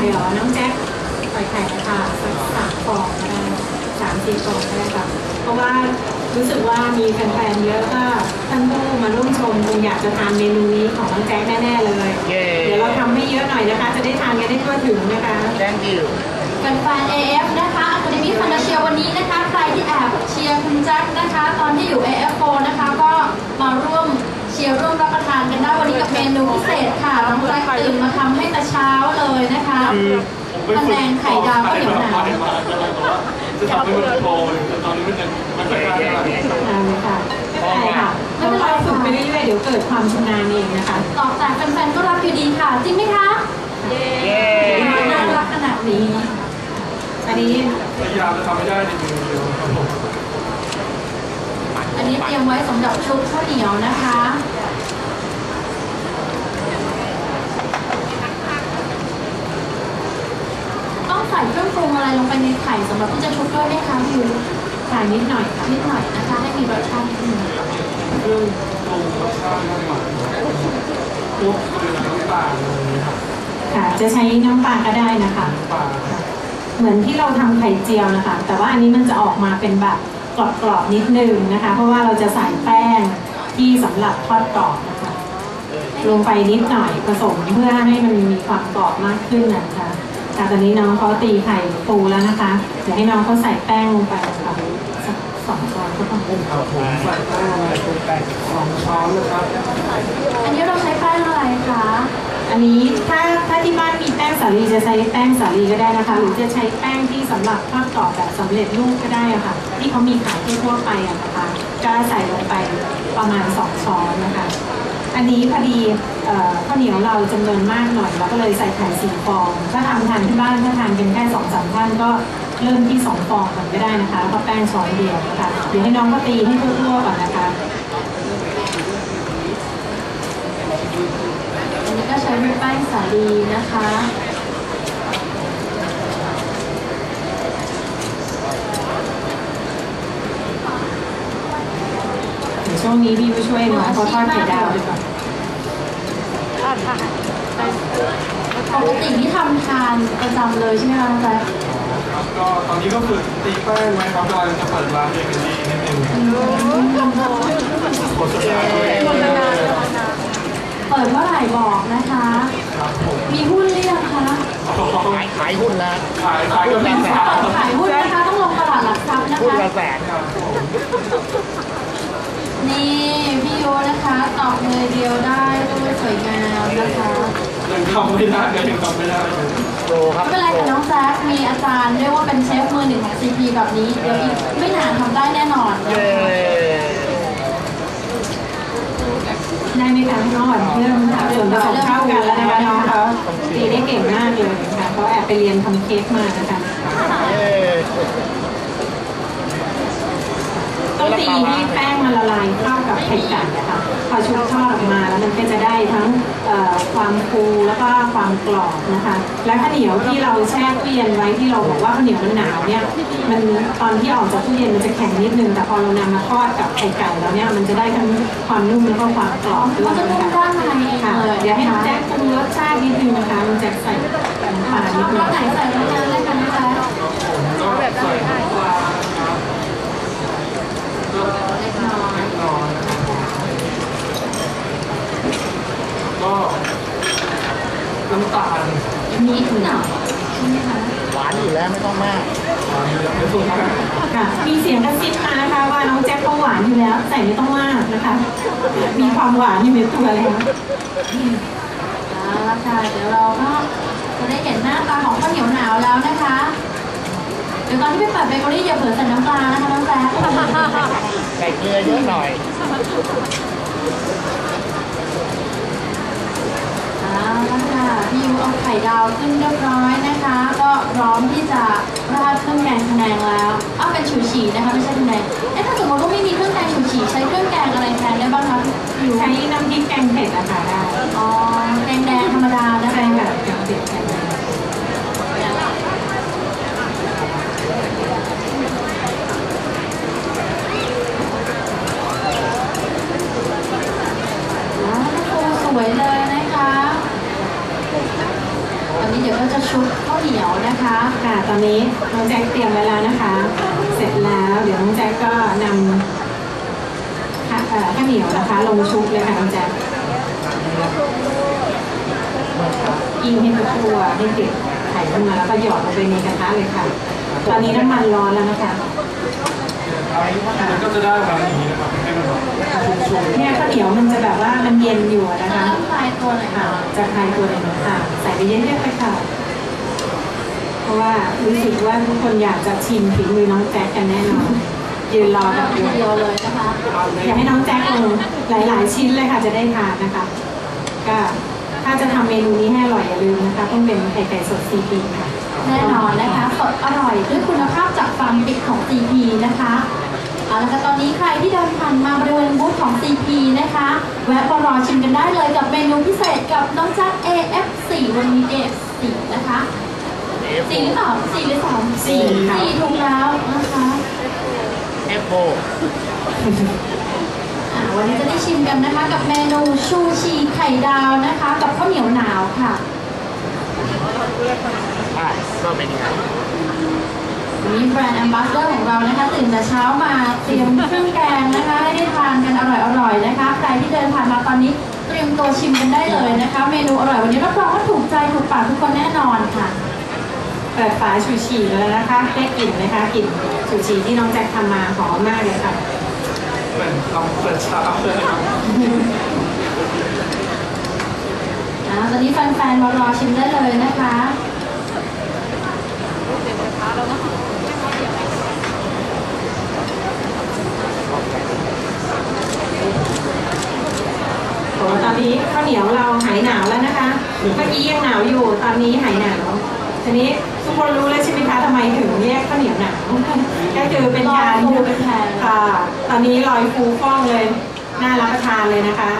เดี๋ยวน้องแจ็คใส่ไข่ค่ะสักสามฟองก็ได้สามสี่ฟองก็ได้ค่ะเพราะว่ารู้สึกว่ามีแฟนๆเยอะก็ท่านผู้มาร่วมชมคงอยากจะทานเมนูนี้ของน้องแจ็คแน่ๆเลยเย้เดี๋ยวเราทำให้เยอะหน่อยนะคะ จะได้ทานกันได้ทั่วถึงนะคะ thank you แฟนๆ AF นะคะอะคาเดมี่คณะเชียร์วันนี้นะคะ ใครที่แอบเชียร์คุณแจ็คนะคะ ตอนที่อยู่ AF4 นะคะ ก็มาร่วมเชียร์ร่วมรับประทานกันได้วันนี้กับเมนูพิเศษค่ะน้องแจ็ค ตื่นมาทำให้แต่เช้าเลยนะคะคือผมเป็นคะคนแนนไข่ดาวก็เหนียวหนาไปมาแต่ว่าจะทำให้มันโตแต่ตอนนี้มันยังไม่ค่อยกล้าเท่าไหร่ทานเลยค่ะไม่เป็นไรค่ะเราค่อยฝึกไปเรื่อยๆเดี๋ยวเกิดความชำนาญเองนะคะตอบจากแฟนๆก็รักอยู่ดีค่ะ จริงไหมคะเย้น่ารักขนาดนี้อันนี้พยายามจะทำให้ได้ในมือเดียวครับผมอันนี้เตรียมไว้สำหรับชุบข้าวเหนียวนะคะ ต้องใส่เครื่องปรุงอะไรลงไปในไข่สำหรับที่จะชุบด้วยไหมคะพี่ยูทานนิดหน่อยค่ะนิดหน่อยนะคะให้มีรสชาตินิดนึงเครื่องปรุงรสชาติน้ำหวานพวกเกลือน้ำตาลอะไรอย่างเงี้ยครับค่ะ จะใช้น้ำปลาก็ได้นะคะปลาเหมือนที่เราทำไข่เจียวนะคะ แต่ว่าอันนี้มันจะออกมาเป็นแบบกรอบๆนิดนึงนะคะ เพราะว่าเราจะใส่แป้งที่สำหรับทอดกรอบนะคะลงไปนิดหน่อยผสมเพื่อให้มันมีความกรอบมากขึ้นนะคะ ค่ะตอนนี้น้องเขาตีไข่ปูแล้วนะคะเดี๋ยวให้น้องเขาใส่แป้งลงไปนะคะสักสองช้อนก็พอครับผมใส่แป้งอะไรเป็นแป้งสองช้อนนะครับอันนี้เราใช้แป้งอะไรคะอันนี้ถ้าถ้าที่บ้านมีแป้งสาลีจะใช้แป้งสาลีก็ได้นะคะ หรือจะใช้แป้งที่สำหรับทอดกรอบแบบสำเร็จรูปก็ได้อะค่ะ ที่เขามีขายทั่วๆไปอะนะคะก็ใส่ลงไปประมาณสองช้อนนะคะ อันนี้พอดีเอ่อข้าวเหนียวเราจำนวนมากหน่อยเราก็เลยใส่ไข่สี่ฟอง ถ้าทำทานที่บ้านถ้าทานกันแค่สองสามท่านก็เริ่มที่สองฟองก่อนก็ได้นะคะแล้วก็แป้งช้อนเดียวนะคะเดี๋ยวให้น้องก็ตีให้ทั่วๆก่อนนะคะอันนี้ก็ใช้เป็นแป้งสาลีนะคะเดี๋ยวช่วงนี้พี่ผู้ช่วยน้องเขาทอดไข่ดาวไปก่อน ปกติที่ทำทานประจำเลยใช่ไหมคะน้องแจ๊คครับก็ตอนนี้ก็ฝึกตีแป้งไว้ครับกำลังจะเปิดร้านเบเกอรี่นิดนึงโฆษณาด้วยเปิดเมื่อไหร่บอกนะคะ ครับผมมีหุ้นหรือยังคะขายขายหุ้นแล้วขายขายก็มีสาเปิดขายหุ้นนะคะต้องลงตลาดหลักทรัพย์นะหุ้นคะ ละแสนครับผมนี่พี่โยนะคะตอบเลยเดียวได้ด้วยสวยงามนะคะ ยัง ทำไม่ได้ยังทำไม่ได้เลยโตครับไม่เป็นไรค่ะน้องแซคมีอาจารย์เรียกว่าเป็นเชฟมือหนึ่งของ CP แบบนี้เดี๋ยวอีกไม่นานทำได้แน่นอนเย้ได้ไหมคะน้องอ่อนเริ่มส่วนผสมเข้ากันแล้วนะคะน้องเขาตีได้เก่งมากเลยนะคะเขาแอบไปเรียนทำเค้กมานะคะต้องตีให้แป้งมันละลายเข้ากับไข่ไก่นะคะพอชุบทอดออกมาแล้วมันก็จะได้ทั้ง ความฟูแล้วก็ความกรอบนะคะ และข้าวเหนียวที่เราแช่ตู้เย็นไว้ที่เราบอกว่าข้าวเหนียวมันหนาวเนี่ยมันตอนที่ออกจากตู้เย็นมันจะแข็งนิดนึงแต่พอเรานำมาทอดกับไข่ไก่แล้วเนี่ยมันจะได้ทั้งความนุ่มแล้วก็ความกรอบด้วมัยนจะนุ่มนะคะด้านในเองค่ะเลยเดี๋ยวให้น้องแจ๊คปรุงรสชาตินิดนึงนะคะน้องแจ๊คใส่น้ำปลาชนิอดบนึรงสไหนใส่รสนั้นเลยค่ะน้องแซคผมก็ใส่น้ำปลานะครับก็ เล็กน้อย นอนนะครับก็น้ำตาล นิดหน่อยใช่ไหมคะ หวานอยู่แล้วไม่ต้องมาก หวานเยอะในส่วนของ ค่ะ มีเสียงกระซิบมานะคะว่าน้องแจ๊คเขาหวานอยู่แล้ว ใส่ไม่ต้องมากนะคะ มีความหวานอยู่ในตัวแล้วเอาละค่ะเดี๋ยวเราก็จะได้เห็นหน้าตาของข้าวเหนียวหนาวแล้วนะคะ เดี๋ยวตอนที่ไปเปิดเบเกอรี่อย่าเผลอใส่น้ำปลานะคะน้องแซคใส่เกลือเยอะหน่อยเอาละค่ะพี่ยูเอาไข่ดาวขึ้นเรียบร้อยนะคะ ก็พร้อมที่จะราดเครื่องแกงคะแนงแล้ว อ้าวเป็นฉูฉี่นะคะไม่ใช่คะแนงเอ๊ะถ้าสมมติว่าไม่มีเครื่องแกงฉูฉี่ใช้เครื่องแกงอะไรแทนได้บ้างคะพี่ยูใช้น้ำพริกแกงเผ็ดนะคะได้อ๋อแกงแดงธรรมดานะใช้คะแบบแกงเผ็ดแกงเผ็ด ว้าวสวยเลยนะคะ ตอนนี้เดี๋ยวดี๋ยวเราจะชุบข้าวเหนียวนะคะค่ะตอนนี้น้องแจ็คเตรียมไว้แล้วนะคะ เสร็จแล้วเดี๋ยวน้องแจ็คก็นำข้าเอ่อข้าวเหนียวนะคะ ลงชุบเลยค่ะน้องแจ็คกินให้ทั่วให้ติดไข่ขึ้นมาแล้วก็หยอดลงไปในกระทะเลยค่ะ ตอนนี้น้ำมันร้อนแล้วนะคะมันก็จะได้แบบนี้นะครับให้มันแบบชุ่มๆเนี่ยข้าวเหนียวมันจะแบบว่ามันเย็นอยู่อะนะคะน้ำลายตัวหน่อยค่ะค่ะจะคลายตัวเลยค่ะใส่ไปเยอะๆไปค่ะเพราะว่ารู้สึกว่าทุกคนอยากจะชิมฝีมือน้องแจ็คกันแน่นอนยืนรอกันทีอยู่เดียวเลยนะคะอยากให้น้องแจ็คลงหลายๆ ชิ้นเลยค่ะจะได้ทานนะคะก็ถ้าจะทำเมนูนี้ให้อร่อยอย่าลืมนะคะต้องเป็นไข่ไก่สดซีพีค่ะ แน่นอนนะคะสดอร่อยด้วยคุณภาพจากฟาร์มปิดของ CP นะคะเอาละค่ะตอนนี้ใครที่เดินผ่านมาบริเวณบูธของ CP นะคะ แวะมารอชิมกันได้เลยกับเมนูพิเศษกับน้องจัก AF4 วันนี้ AF4 นะคะสี่หรือเปล่าสี่หรือสามสี่ค่ะสี่ถูกแล้วนะคะเอฟโฟอ่าวันนี้จะได้ชิมกันนะคะ กับเมนูชูชีไข่ดาวนะคะ กับข้าวเหนียวหนาวค่ะ ใช่ก็เป็นยังไงวันนี้แบรนด์แอมบาสเดอร์ของเรานะคะตื่นแต่เช้ามาเตรียมเครื่องแกงนะคะให้ได้ทานกันอร่อยๆนะคะใครที่เดินผ่านมาตอนนี้เตรียมตัวชิมกันได้เลยนะคะ เมนูอร่อยวันนี้รับรองว่าถูกใจถูกปากทุกคนแน่นอนค่ะเปิดฝาชูชีแล้วนะคะได้กลิ่นไหมคะกลิ่นชูชีที่น้องแจ็คทำมาหอมมากเลยค่ะเป็นทำแต่เช้าเลยนะครับอ่าตอนนี้แฟนๆมารอชิมได้เลยนะคะ โอ้ตอนนี้ข้าวเหนียวเราหายหนาวแล้วนะคะ เมื่อกี้ยังหนาวอยู่ ตอนนี้หายหนาว ทีนี้ทุกคนรู้แล้วใช่ไหมคะทำไมถึงเรียกข้าวเหนียวหนาวก็คือเป็นการลอยฟูเป็นแผ่นค่ะ ตอนนี้ลอยฟูฟ่องเลย น่ารับประทานเลยนะคะ